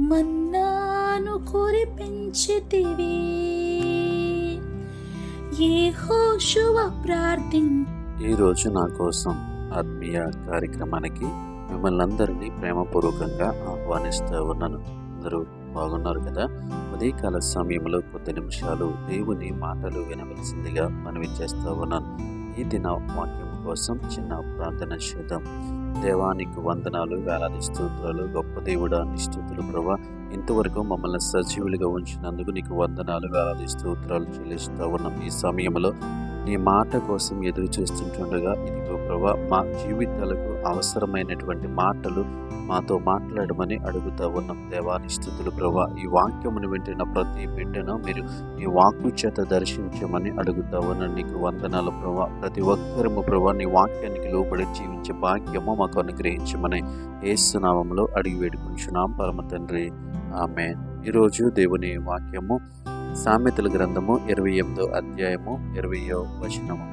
మన్నాను కురిపించితివి. యెహోషువ ప్రార్థిం రోజు నా కోసం ఆత్మీయ కార్యక్రమానికి మిమ్మల్ని అందరినీ ప్రేమపూర్వకంగా ఆహ్వానిస్తూ ఉన్నాను. అందరూ బాగున్నారు కదా? ఉదయకాల సమయంలో కొద్ది నిమిషాలు దేవుని మాటలు వినవలసిందిగా మనవి చేస్తూ ఉన్నాను. ఈ దిన వాక్యం కోసం చిన్న ప్రార్థన చేద్దాం. దేవానికి వందనాలు వేలాది స్తోత్రాలు గొప్ప దేవుడా నిష్ఠుతులు ప్రభా. ఇంతవరకు మమ్మల్ని సజీవులుగా ఉంచినందుకు నీకు వందనాలు వేలాది స్తోత్రాలు చెల్లిస్తూ ఉన్నాం ఈ సమయంలో. నీ మాట కోసం ఎదురు చూస్తుంటుండగా ఇదిగో ప్రభా మా జీవితాలకు అవసరమైనటువంటి మాటలు మాతో మాట్లాడమని అడుగుతా ఉన్నాం. దేవాని స్థుతులు ప్రభా. ఈ వాక్యమును వింటున్న ప్రతి బిడ్డను మీరు ఈ వాక్కు చేత దర్శించమని అడుగుతా ఉన్నాను నీకు వందనాలు ప్రభా. ప్రతి ఒక్కరము ప్రభా నీ వాక్యానికి లోబడి జీవించే భాగ్యము మాకు అనుగ్రహించమని ఏసునామంలో అడిగి వేడుకుంటున్నాం. పరమ తండ్రి. ఆమె ఈరోజు దేవుని వాక్యము సామెతల గ్రంథము ఇరవై ఎనిమిదో అధ్యాయము ఇరవయో వచనము.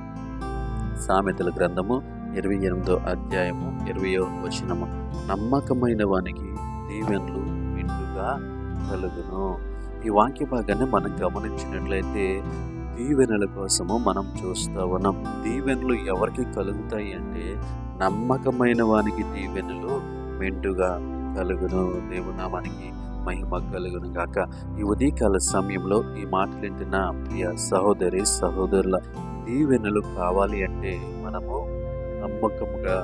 సామెతల గ్రంథము ఇరవై ఎనిమిదో అధ్యాయము ఇరవయో వచనము. నమ్మకమైన వానికి దీవెనలు మెండుగా కలుగును. ఈ వాక్య భాగాన్ని మనం గమనించినట్లయితే దీవెనల కోసము మనం చూస్తూ ఉన్నాం. దీవెనలు ఎవరికి కలుగుతాయి అంటే నమ్మకమైన వానికి దీవెనలు మెండుగా కలుగును. దేవునామానికి మహిమ కలుగును గాక. ఈ ఉదయకాల సమయంలో ఈ మాటలు వింటున్న ప్రియ సహోదరి సహోదరుల దీవెనలు కావాలి అంటే మనము నమ్మకముగా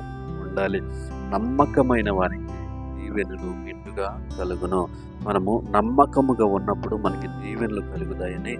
ఉండాలి. నమ్మకమైన వారికి దీవెనలు మెండుగా కలుగును. మనము నమ్మకముగా ఉన్నప్పుడు మనకి దీవెనలు కలుగుతాయని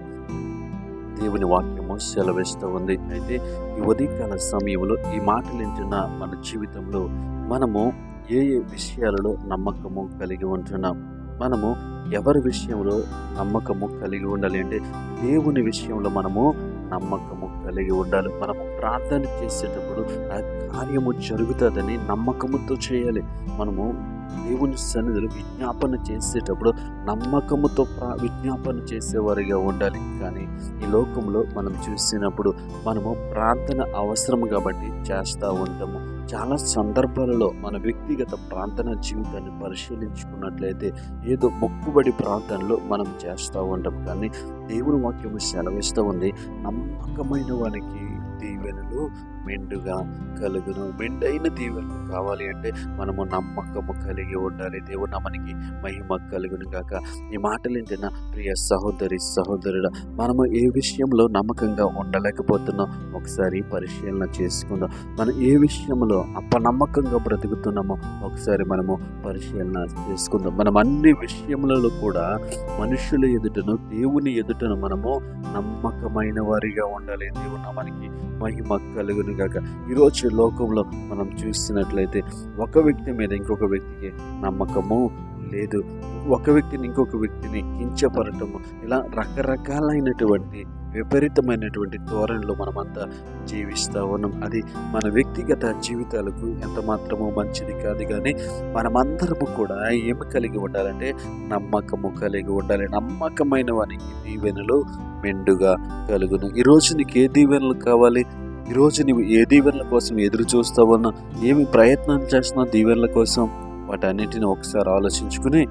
దేవుని వాక్యము సెలవిస్తూ ఉంది. అయితే ఈ ఉదయకాల సమయంలో ఈ మాటలు వింటున్న మన జీవితంలో మనము ఏ ఏ విషయాలలో నమ్మకము కలిగి ఉంటున్నాం? మనము ఎవరి విషయంలో నమ్మకము కలిగి ఉండాలి అంటే దేవుని విషయంలో మనము నమ్మకము కలిగి ఉండాలి. మనము ప్రార్థన చేసేటప్పుడు ఆ కార్యము జరుగుతుందని నమ్మకముతో చేయాలి. మనము దేవుని సన్నిధిలో విజ్ఞాపన చేసేటప్పుడు నమ్మకముతో ప్రా విజ్ఞాపన చేసేవారిగా ఉండాలి. కానీ ఈ లోకంలో మనం చూసినప్పుడు మనము ప్రార్థన అవసరం కాబట్టి చేస్తూ ఉంటాము. చాలా సందర్భాలలో మన వ్యక్తిగత ప్రార్థన జీవితాన్ని పరిశీలించుకున్నట్లయితే ఏదో మొక్కుబడి ప్రాంతంలో మనం చేస్తూ ఉంటాం. కానీ దేవుని వాక్యము సెలవిస్తూ ఉంది. నమ్మకమైన వానికి దీవెనలు మెండుగా కలుగును. మెండైన దీవెనలు కావాలి అంటే మనము నమ్మకము కలిగి ఉండాలి. దేవుడు మనకి మహిమ కలుగును కాక ఈ మాటలు ఏంటన్నా ప్రియ సహోదరి సహోదరుడు మనము ఏ విషయంలో నమ్మకంగా ఉండలేకపోతున్నాం? ఒకసారి పరిశీలన చేసుకుందాం. మనం ఏ విషయంలో అపనమ్మకంగా బ్రతుకుతున్నామో ఒకసారి మనము పరిశీలన చేసుకుందాం. మనం అన్ని విషయములలో కూడా మనుషుల ఎదుటను దేవుని ఎదుటను మనము నమ్మకమైన వారిగా ఉండాలి. దేవుడు మనకి మహిమ కలుగును గాక. ఈరోజు లోకంలో మనం చూస్తున్నట్లయితే ఒక వ్యక్తి మీద ఇంకొక వ్యక్తికి నమ్మకము లేదు. ఒక వ్యక్తిని ఇంకొక వ్యక్తిని కించపరటము ఇలా రకరకాలైనటువంటి విపరీతమైనటువంటి ధోరణిలో మనమంతా జీవిస్తూ ఉన్నాం. అది మన వ్యక్తిగత జీవితాలకు ఎంత మాత్రమో మంచిది కాదు కానీ మనమందరము కూడా ఏమి కలిగి ఉండాలంటే నమ్మకము కలిగి ఉండాలి. నమ్మకమైన వానికి దీవెనలు మెండుగా కలుగును. ఈరోజు నీకు ఏ దీవెనలు కావాలి? ఈరోజు నువ్వు ఏ దీవెనల కోసం ఎదురు చూస్తావన్నా ఏమి ప్రయత్నం చేస్తున్నావు దీవెనల కోసం? వాటన్నిటిని ఒకసారి ఆలోచించుకుని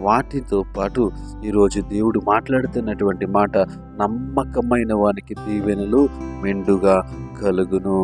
వాటితో పాటు ఈరోజు దేవుడు మాట్లాడుతున్నటువంటి మాట నమ్మకమైన వానికి దీవెనలు మెండుగా కలుగును.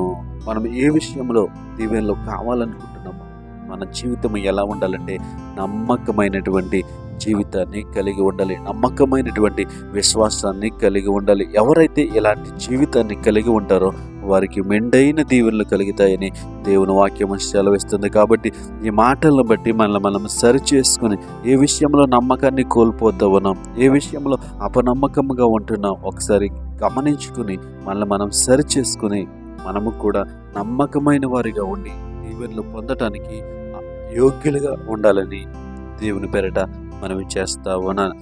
మనం ఏ విషయంలో దీవెనలు కావాలనుకుంటున్నామో మన జీవితం ఎలా ఉండాలంటే నమ్మకమైనటువంటి జీవితాన్ని కలిగి ఉండాలి నమ్మకమైనటువంటి విశ్వాసాన్ని కలిగి ఉండాలి. ఎవరైతే ఇలాంటి జీవితాన్ని కలిగి ఉంటారో వారికి మెండైన దీవెనలు కలుగుతాయని దేవుని వాక్యం సెలవిస్తుంది. కాబట్టి ఈ మాటలను బట్టి మనల్ని మనం సరి చేసుకుని ఏ విషయంలో నమ్మకాన్ని కోల్పోతా ఉన్నాం ఏ విషయంలో అపనమ్మకంగా ఉంటున్నాం ఒకసారి గమనించుకుని మనల్ని మనం సరి చేసుకుని మనము కూడా నమ్మకమైన వారిగా ఉండి దీవెనలు పొందటానికి యోగ్యులుగా ఉండాలని దేవుని పేరట మనం చేస్తా ఉన్నాను.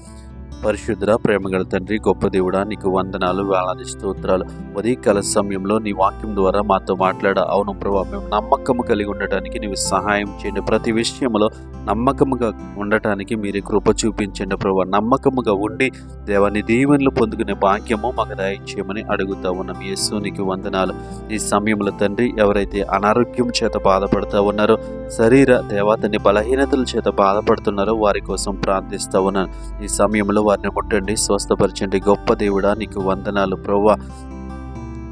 పరిశుద్ధ ప్రేమగల తండ్రి గొప్ప దేవుడా నీకు వందనాలు వేలాది స్తోత్రాలు. ఉదయకాల సమయంలో నీ వాక్యం ద్వారా మాతో మాట్లాడ. అవును ప్రభా మేము నమ్మకము కలిగి ఉండటానికి నీవు సహాయం చేయండి. ప్రతి విషయంలో నమ్మకముగా ఉండటానికి మీరు కృప చూపించండి ప్రభా. నమ్మకముగా ఉండి దేవాన్ని దీవెనలు పొందుకునే భాగ్యము మాకు దయచేయమని అడుగుతా ఉన్నాం. యేసు నీకు వందనాలు. ఈ సమయంలో తండ్రి ఎవరైతే అనారోగ్యం చేత బాధపడుతూ ఉన్నారో శరీర దేవతని బలహీనతల చేత బాధపడుతున్నారో వారి కోసం ప్రార్థిస్తూ ఉన్నాను. ఈ సమయంలో వారిని ముట్టండి స్వస్థపరచండి. గొప్ప దేవుడా నీకు వందనాలు. ప్రవ్వా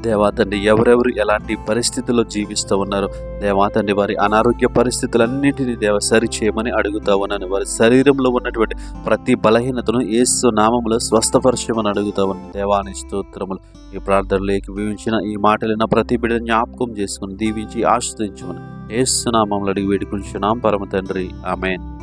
దేవాతండి ఎవరెవరు ఎలాంటి పరిస్థితుల్లో జీవిస్తూ ఉన్నారో దేవాతండి వారి అనారోగ్య పరిస్థితులన్నింటినీ దేవ సరి చేయమని అడుగుతా ఉన్నాను. వారి శరీరంలో ఉన్నటువంటి ప్రతి బలహీనతను ఏసు నామంలో స్వస్థపరచమని అడుగుతా ఉన్నాను. దేవాని స్తోత్రములు ఈ ప్రార్థనలోకి వివించిన ఈ మాటలైన ప్రతి బిడ్డ జ్ఞాపకం చేసుకుని దీవించి ఆశ్రయించమని ఏసు నామంలో అడిగి వేడుకుంటున్నాం పరమ తండ్రి ఆమెన్.